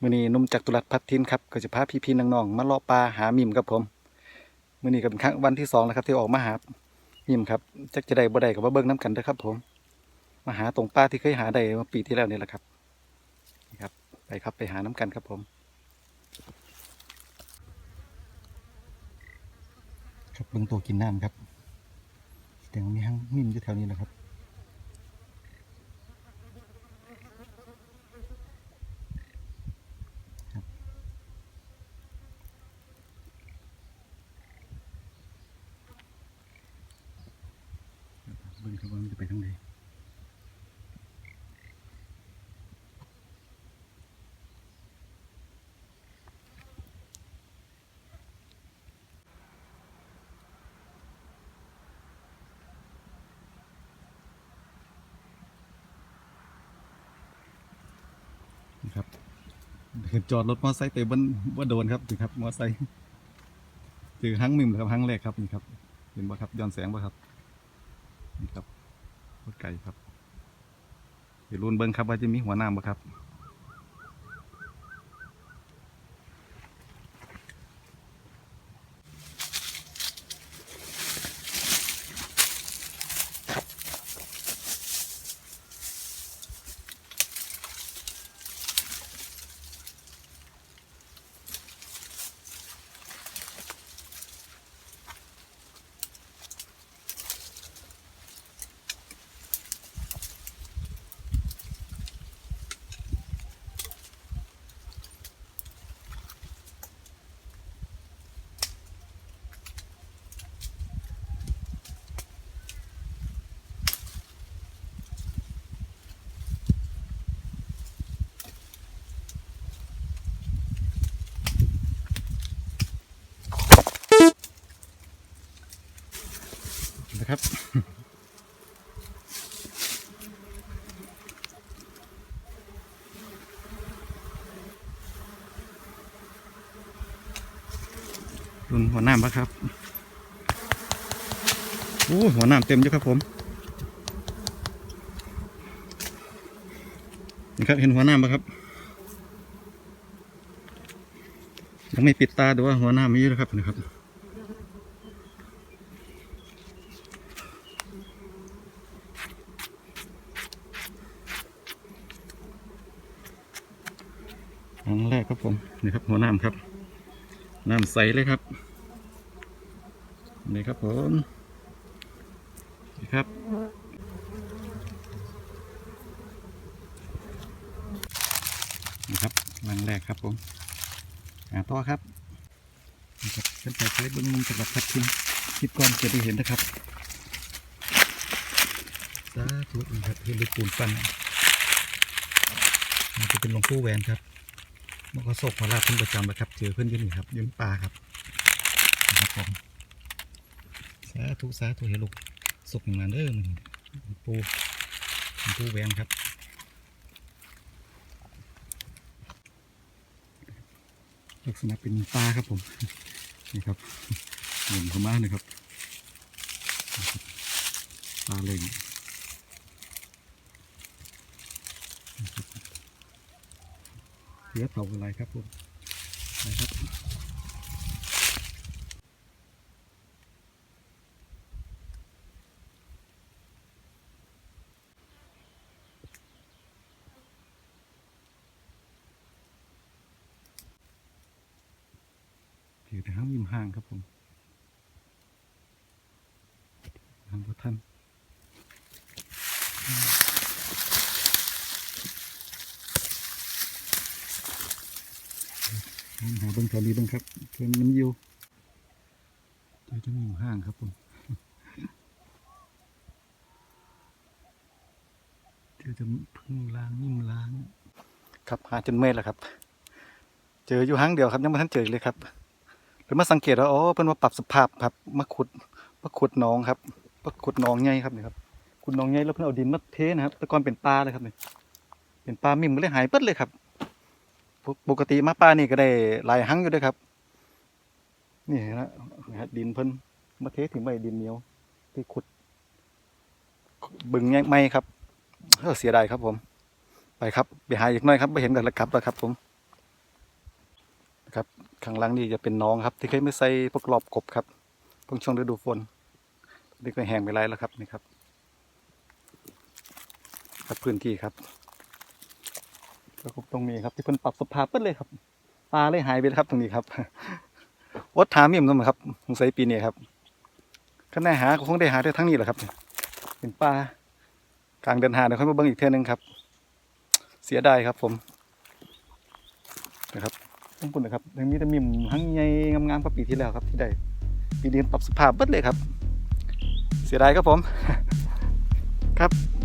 มื่อนี้นุ่มจากตุรัสพัดทินครับก็จะพาพี่ๆน้องๆมาเลาะปลาหามิมครับผมมื่อนี้ก็เป็นครั้งวันที่สองแล้วครับ ที่ออกมาหามิมครับจักจะได้บ่ได้กับว่าเบิ้งน้ำกันเด้อครับ ผม มาหาตรงปลาที่เคยหาได้มื่อปีที่แล้วนี่แหละครับนี่ครับ ไปครับไปหาน้ำกันครับผมครับเบิ้งตัวกินน้ำครับแสดงว่มีห้างมิมอยู่แถวนี้แหละครับ เบิ่งครับว่ามันจะไปทางใดนครับคือจอดรถมอเตอร์ไซค์แต่บนว่าโดนครับนี่ครับมอเตอร์ไซค์คือหังมิมครับหังแรกครับนี่ครับเห็นบ่ครับย้อนแสงบ่ครับ ไก่ครับเดี๋ยวรุ่นเบิ้งครับว่าจะมีหัวหน้าบ่ครับนะครับ รุ นหัวหน้ำปะครับโอ้หัวหน้ำเต็มอยู่ครับผมนี่ครับเห็นหัวหน้ำปะครับยังไม่ปิดตาดูว่าหัวหน้ำมีอยู่นะครับนะครับครั้งแรกครับผมนี่ครับหัวหน้ำครับ น้ำใสเลยครับนี่ครับผมนี่ครับ นี่ครับรังแรกครับผมอ่าต่อครับนี่ครับเป็นไปใช้เบื้องมุมสำหรับพัดชิมคลิปก่อนจะได้เห็นนะครับสาธุครับเห็นลูกปูนปั้นมันจะเป็นหลวงปู่แหวนครับ มันก็โศกมาลาเพิ่นประจำนะครับ เจอเพื่อนยืนนี่ครับยืนป่าครับนะครับผมสาธุสาธุเฮลูกสกอย่างนั้นเด้อมันปูปูแหวนครับลักษณะเป็นปลาครับผมนี่ครับเหมือนเขามากนะครับปลาเล่งเสือเผาอะไรครับผมนะครับอยู่ในห้างริมห้างครับผมห้างพระท่าน หาเบิ้งแถวนี้เบิ้งครับเพื่อนน้ำยิวเจอจะมีห้างครับผมเจอจะพึ่งล้างนิ่มล้าง ครับหาจนเมื่อยแล้วครับ เจออยู่ห้างเดียวครับยังไม่ทันเจอเลยครับหรือมาสังเกตว่าอ๋อเพิ่นมาปรับสภาพครับมาขุดมาขุดหนองครับมาขุดหนองใหญ่ครับนี่ครับขุดหนองใหญ่แล้วเพิ่นเอาดินมาเทนะครับแต่ก่อนเป็นป่าเลยครับนี่เป็นป่ามิ่มก็เลยหายเปิดเลยครับ ปกติมาป่านี่ก็ได้หลายหังอยู่ด้วยครับ นี่นะนะดินเพิ่นมาเทถึงไว้ดินเหนียว ที่ขุด บึงยังไม่ครับเออเสียดายครับผม ไปครับไปหาอีกหน่อยครับไปเห็นกันแล้วครับแล้วครับ ผมนะครับข้างล่างนี่จะเป็นน้องครับ ที่เคยไม่ใส่พวกรอบกบครับตรงช่วงฤดูฝนนี่ก็แห้งไปไรแล้วครับนี่ครับ ครับพื้นที่ครับ แล้วก็ตรงนี้ครับที่เพิ่นปรับสภาพเปิดเลยครับปลาเลยหายไปแล้วครับตรงนี้ครับวดถามมิ่มกันมาครับสงสัยปีนี้ครับข้างในหาคงได้หาได้ทั้งนี้แหละครับเป็นปลากลางเดินหาเดี๋ยวค่อยมาเบิ่งอีกเท่อนึงครับ เสียดายครับผมนะครับต้องคุณนะครับยังมีแต่มิ่มทั้งใหญ่งามๆกว่าปีที่แล้วครับ ที่ได้ปีนี้ปรับสภาพเบิดเลยครับ เสียดายครับผมครับ